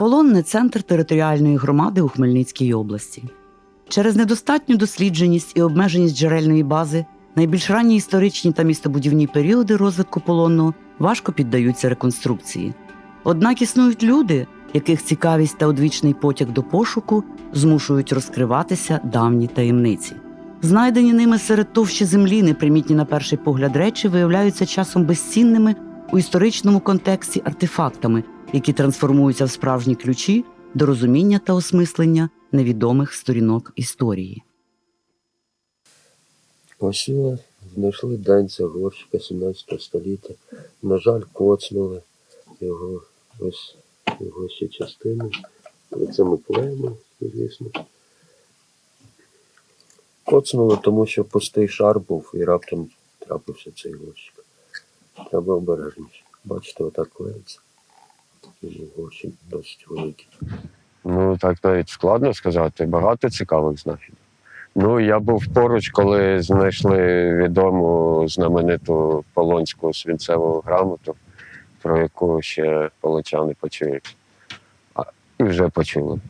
Полонне центр територіальної громади у Хмельницькій області. Через недостатню дослідженість і обмеженість джерельної бази найбільш ранні історичні та містобудівні періоди розвитку полонного важко піддаються реконструкції. Однак існують люди, яких цікавість та одвічний потяг до пошуку змушують розкриватися давні таємниці. Знайдені ними серед товщі землі непримітні на перший погляд речі виявляються часом безцінними у історичному контексті артефактами, які трансформуються в справжні ключі до розуміння та осмислення невідомих сторінок історії. Його знайшли данця горщика 17 століття. На жаль, коцнули його ось його ще частини. Це ми клеїмо, звісно. Коцнули, тому що пустий шар був і раптом трапився цей горщик. Треба обережніше. Бачите, отак клеїться. І горщик досить великий. Ну, так навіть складно сказати. Багато цікавих знахідок. Ну, я був поруч, коли знайшли відому знамениту полонську свінцеву грамоту, про яку ще полончани почують. А, і вже почули.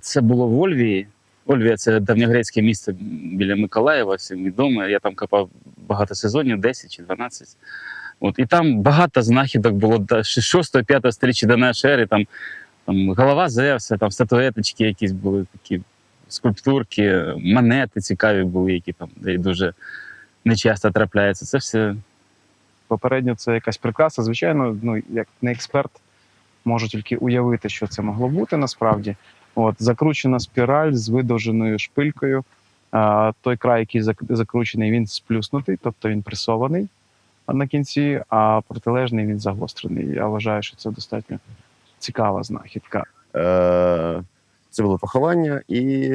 Це було в Ольвії. Ольвія це давньогрецьке місто біля Миколаєва, всім відоме. Я там копав багато сезонів, 10 чи 12. От, і там багато знахідок було 6-5 століття до нашої ери. Там, там голова Зевса, там статуеточки якісь були такі скульптурки, монети цікаві були, які там де дуже нечасто трапляються. Це все Попередньо це якась прикраса. Звичайно, ну як не експерт, можу тільки уявити, що це могло бути насправді. От закручена спіраль з видовженою шпилькою. А, той край, який закручений, він сплюснутий, тобто він пресований на кінці, а протилежний він загострений. Я вважаю, що це достатньо цікава знахідка. Е, Це було поховання, і,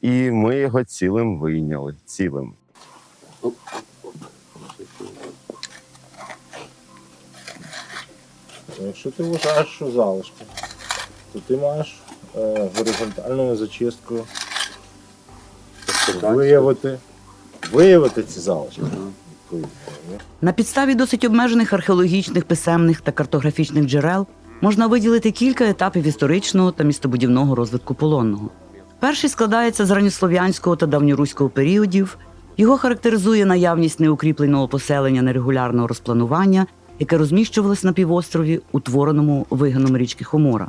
і ми його цілим вийняли. Цілим. Якщо ти вважаєш, що залишки, то ти маєш е, горизонтальною зачисткою тобто виявити, виявити ці залишки. На підставі досить обмежених археологічних, писемних та картографічних джерел можна виділити кілька етапів історичного та містобудівного розвитку полонного. Перший складається з ранньослов'янського та давньоруського періодів. Його характеризує наявність неукріпленого поселення нерегулярного розпланування, яке розміщувалось на півострові, утвореному вигином річки Хомора.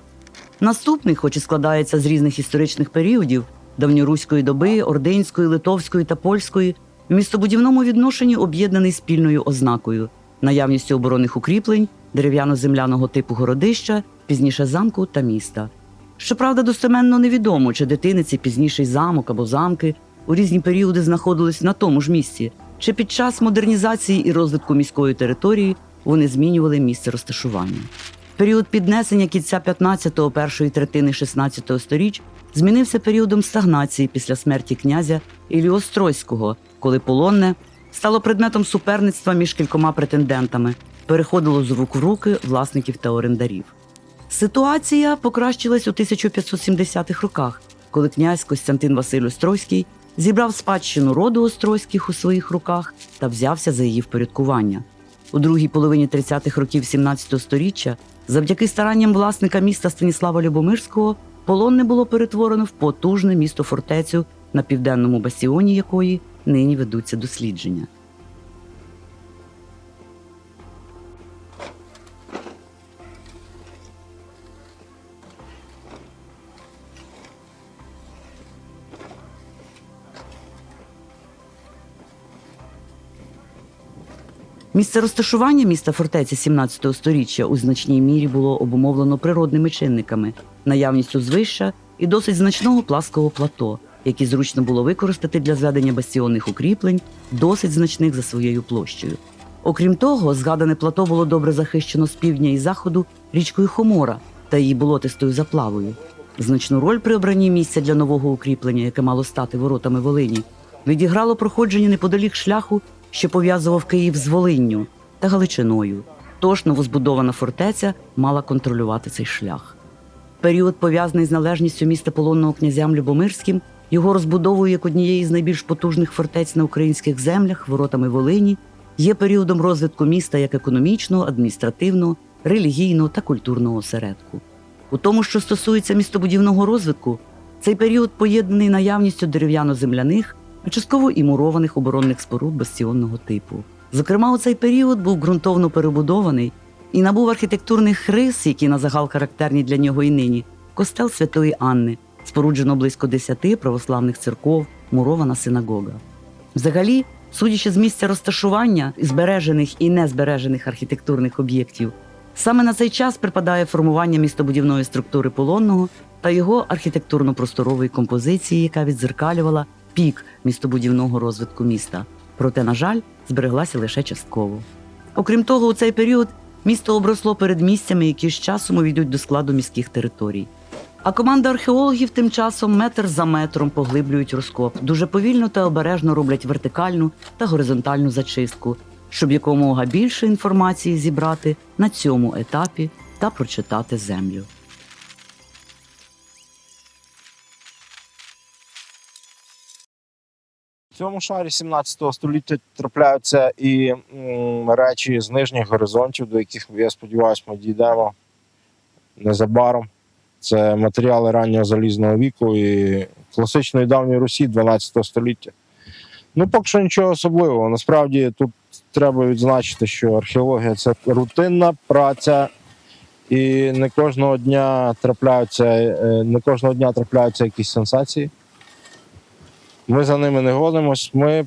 Наступний, хоч і складається з різних історичних періодів давньоруської доби, ординської, литовської та польської, в містобудівному відношенні об'єднаний спільною ознакою, наявністю оборонних укріплень, дерев'яно-земляного типу городища, пізніше замку та міста. Щоправда, достеменно невідомо, чи дитиниці пізніший замок або замки у різні періоди знаходились на тому ж місці, чи під час модернізації і розвитку міської території вони змінювали місце розташування. Період піднесення кінця 15-го, першої третини 16-го сторіч змінився періодом стагнації після смерті князя Іллі Острозького, коли полонне стало предметом суперництва між кількома претендентами, переходило з рук в руки власників та орендарів. Ситуація покращилась у 1570-х роках, коли князь Костянтин Василь Острозький зібрав спадщину роду Острозьких у своїх руках та взявся за її впорядкування. У другій половині 30-х років 17 століття, завдяки старанням власника міста Станіслава Любомирського, полонне було перетворено в потужне місто фортецю, на південному басіоні якої нині ведуться дослідження. Місце розташування міста фортеці 17 століття у значній мірі було обумовлено природними чинниками, наявністю звища і досить значного плаского плато, які зручно було використати для зведення бастіонних укріплень, досить значних за своєю площею. Окрім того, згадане плато було добре захищено з півдня і заходу річкою Хомора та її болотистою заплавою. Значну роль при обранні місця для нового укріплення, яке мало стати воротами Волині, відіграло проходження неподалік шляху, що пов'язував Київ з Волинню та Галичиною. Тож новозбудована фортеця мала контролювати цей шлях. Період, пов'язаний з належністю міста полонного князям Любомирським, його розбудовою як однієї з найбільш потужних фортець на українських землях, воротами Волині, є періодом розвитку міста як економічного, адміністративного релігійного та культурного осередку. У тому, що стосується містобудівного розвитку, цей період поєднаний наявністю дерев'яно-земляних, а частково і мурованих оборонних споруд бастіонного типу. Зокрема, у цей період був ґрунтовно перебудований і набув архітектурних рис, які на загал характерні для нього і нині, костел Святої Анни, споруджено близько десяти православних церков, мурована синагога. Взагалі, судячи з місця розташування збережених і незбережених архітектурних об'єктів, саме на цей час припадає формування містобудівної структури полонного та його архітектурно-просторової композиції, яка відзеркалювала пік містобудівного розвитку міста. Проте, на жаль, збереглася лише частково. Окрім того, у цей період місто обросло передмістями, які з часом увійдуть до складу міських територій. А команда археологів тим часом метр за метром поглиблюють розкоп, дуже повільно та обережно роблять вертикальну та горизонтальну зачистку, щоб якомога більше інформації зібрати на цьому етапі та прочитати землю. Цьому шарі 17 століття трапляються і м, речі з нижніх горизонтів, до яких, я сподіваюся, ми дійдемо незабаром. Це матеріали раннього залізного віку і класичної давньої Русі 12 століття. Ну, поки що нічого особливого. Насправді тут треба відзначити, що археологія це рутинна праця, і не кожного дня трапляються, е, не кожного дня трапляються якісь сенсації. Ми за ними не гонимось. Ми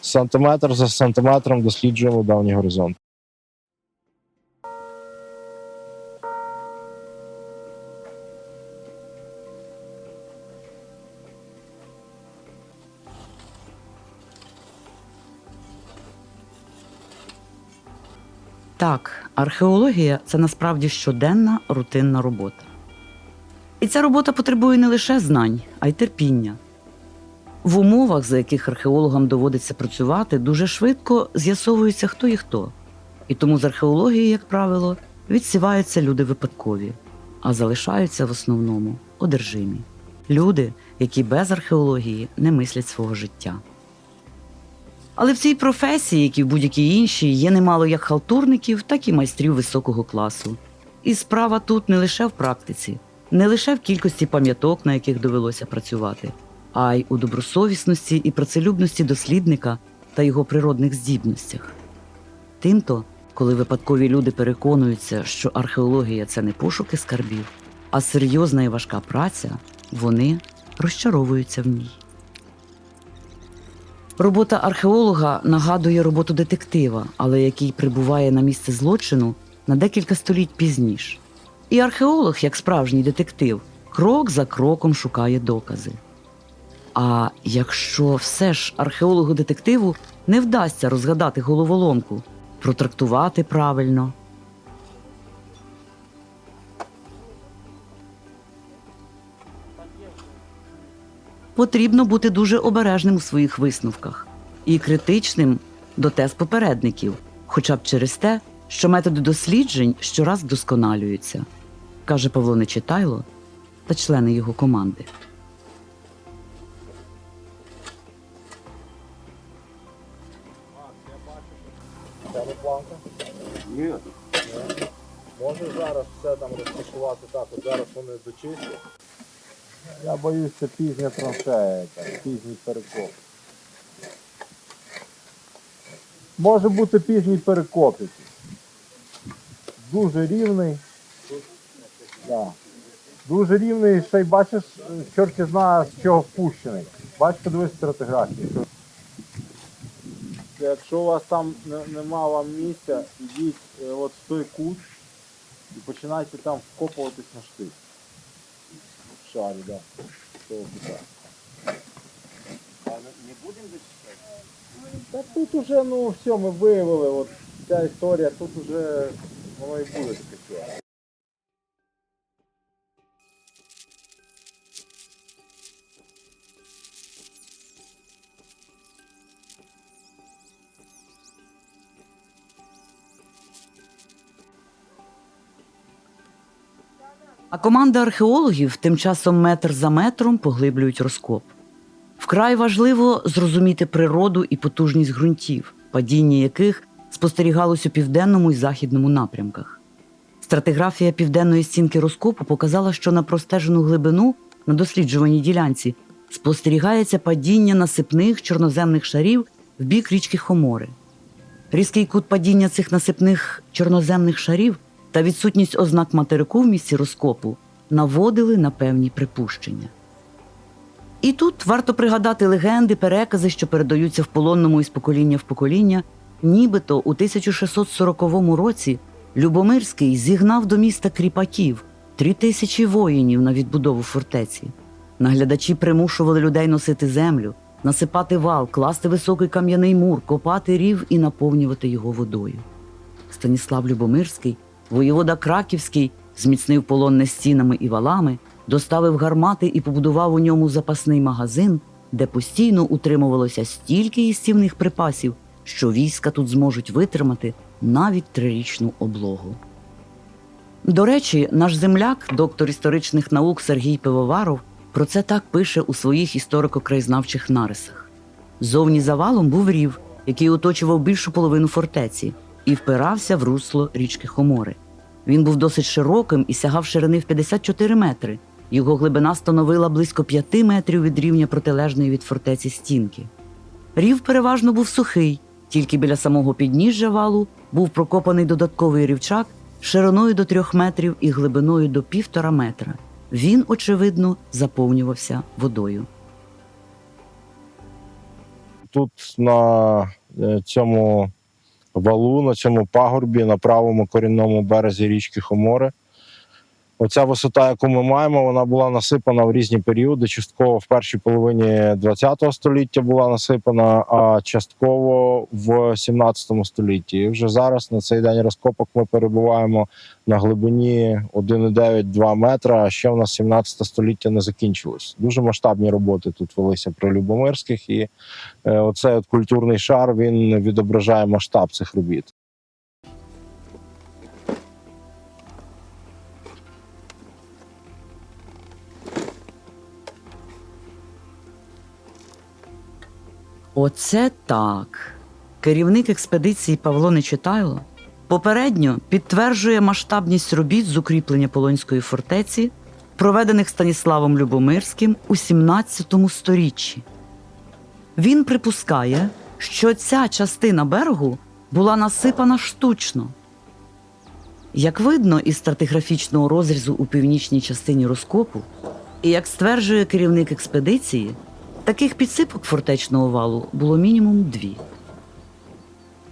сантиметр за сантиметром досліджуємо давній горизонт. Так, археологія це насправді щоденна рутинна робота. І ця робота потребує не лише знань, а й терпіння. В умовах, за яких археологам доводиться працювати, дуже швидко з'ясовується, хто і хто. І тому з археології, як правило, відсіваються люди випадкові, а залишаються в основному одержимі. Люди, які без археології не мислять свого життя. Але в цій професії, як і в будь-якій іншій, є немало як халтурників, так і майстрів високого класу. І справа тут не лише в практиці, не лише в кількості пам'яток, на яких довелося працювати, а й у добросовісності і працелюбності дослідника та його природних здібностях. Тимто, коли випадкові люди переконуються, що археологія це не пошуки скарбів, а серйозна і важка праця, вони розчаровуються в ній. Робота археолога нагадує роботу детектива, але який прибуває на місце злочину на декілька століть пізніше. І археолог, як справжній детектив, крок за кроком шукає докази. А якщо все ж археологу детективу не вдасться розгадати головоломку, протрактувати правильно, потрібно бути дуже обережним у своїх висновках і критичним до тез попередників, хоча б через те, що методи досліджень щораз вдосконалюються, каже Павло Нечитайло та члени його команди. Зараз. Я боюсь, це пізня траншея, пізній перекоп. Може бути пізній перекоп. Дуже рівний. Да. Дуже рівний, ще й бачиш, чорті знає, з чого впущений. Бачиш, подивись стратиграфію. Якщо у вас там не- нема вам місця, ідіть е, от в той кут і починайте там вкопуватись на штик. Так. Да. кута. Не будемо зачищати? Та тут уже, ну все, ми виявили, от ця історія, тут уже воно і буде таке. Команда археологів тим часом метр за метром поглиблюють розкоп. Вкрай важливо зрозуміти природу і потужність ґрунтів, падіння яких спостерігалось у південному і західному напрямках. Стратиграфія південної стінки розкопу показала, що на простежену глибину на досліджуваній ділянці спостерігається падіння насипних чорноземних шарів в бік річки Хомори. Різкий кут падіння цих насипних чорноземних шарів та відсутність ознак материку в місці розкопу наводили на певні припущення. І тут варто пригадати легенди, перекази, що передаються в полонному із покоління в покоління, нібито у 1640 році Любомирський зігнав до міста кріпаків три тисячі воїнів на відбудову фортеці. Наглядачі примушували людей носити землю, насипати вал, класти високий кам'яний мур, копати рів і наповнювати його водою. Станіслав Любомирський, воєвода Краківський, зміцнив полонне стінами і валами, доставив гармати і побудував у ньому запасний магазин, де постійно утримувалося стільки їстівних припасів, що війська тут зможуть витримати навіть трирічну облогу. До речі, наш земляк, доктор історичних наук Сергій Пивоваров, про це так пише у своїх історико-краєзнавчих нарисах. Зовні за валом був рів, який оточував більшу половину фортеці, і впирався в русло річки Хомори. Він був досить широким і сягав ширини в 54 метри. Його глибина становила близько 5 метрів від рівня протилежної від фортеці стінки. Рів переважно був сухий, тільки біля самого підніжжя валу був прокопаний додатковий рівчак шириною до трьох метрів і глибиною до півтора метра. Він, очевидно, заповнювався водою. Тут на е, цьому валу, на цьому пагорбі, на правому корінному березі річки Хомори. Оця висота, яку ми маємо, вона була насипана в різні періоди. Частково в першій половині ХХ століття була насипана, а частково в 17 столітті. І вже зараз на цей день розкопок ми перебуваємо на глибині 1,9-2 метра. А ще в нас 17 століття не закінчилось. Дуже масштабні роботи тут велися при Любомирських, і е, оцей от культурний шар він відображає масштаб цих робіт. Оце так. Керівник експедиції Павло Нечитайло попередньо підтверджує масштабність робіт з укріплення Полонської фортеці, проведених Станіславом Любомирським у 17 сторіччі. Він припускає, що ця частина берегу була насипана штучно. Як видно із стратиграфічного розрізу у північній частині розкопу, і як стверджує керівник експедиції, таких підсипок фортечного валу було мінімум дві.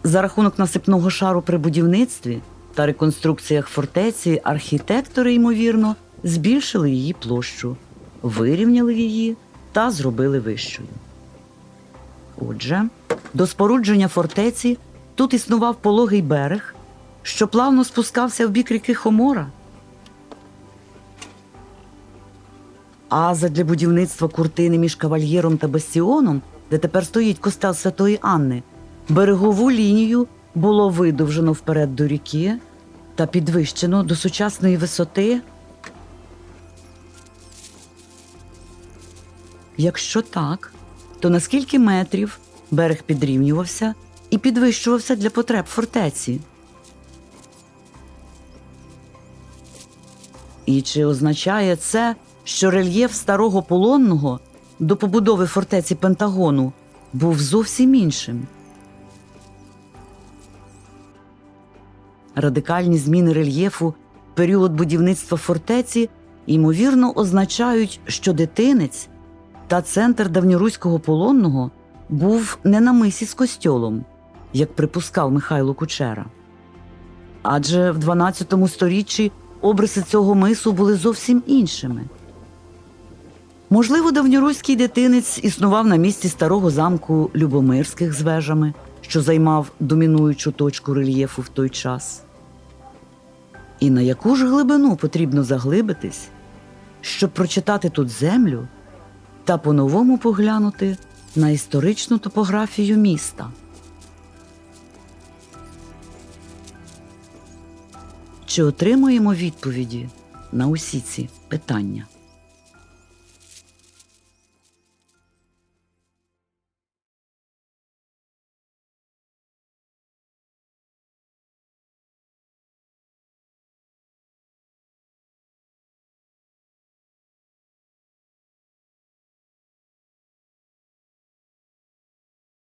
За рахунок насипного шару при будівництві та реконструкціях фортеці архітектори, ймовірно, збільшили її площу, вирівняли її та зробили вищою. Отже, до спорудження фортеці тут існував пологий берег, що плавно спускався в бік ріки Хомора. А задля будівництва куртини між кавальєром та бастіоном, де тепер стоїть костел Святої Анни, берегову лінію було видовжено вперед до ріки та підвищено до сучасної висоти. Якщо так, то на скільки метрів берег підрівнювався і підвищувався для потреб фортеці? І чи означає це, що рельєф старого полонного до побудови фортеці Пентагону був зовсім іншим? Радикальні зміни рельєфу в період будівництва фортеці ймовірно означають, що дитинець та центр давньоруського полонного був не на мисі з костьолом, як припускав Михайло Кучера. Адже в 12 сторіччі обриси цього мису були зовсім іншими. Можливо, давньоруський дитинець існував на місці старого замку Любомирських з вежами, що займав домінуючу точку рельєфу в той час. І на яку ж глибину потрібно заглибитись, щоб прочитати тут землю та по-новому поглянути на історичну топографію міста. Чи отримуємо відповіді на усі ці питання?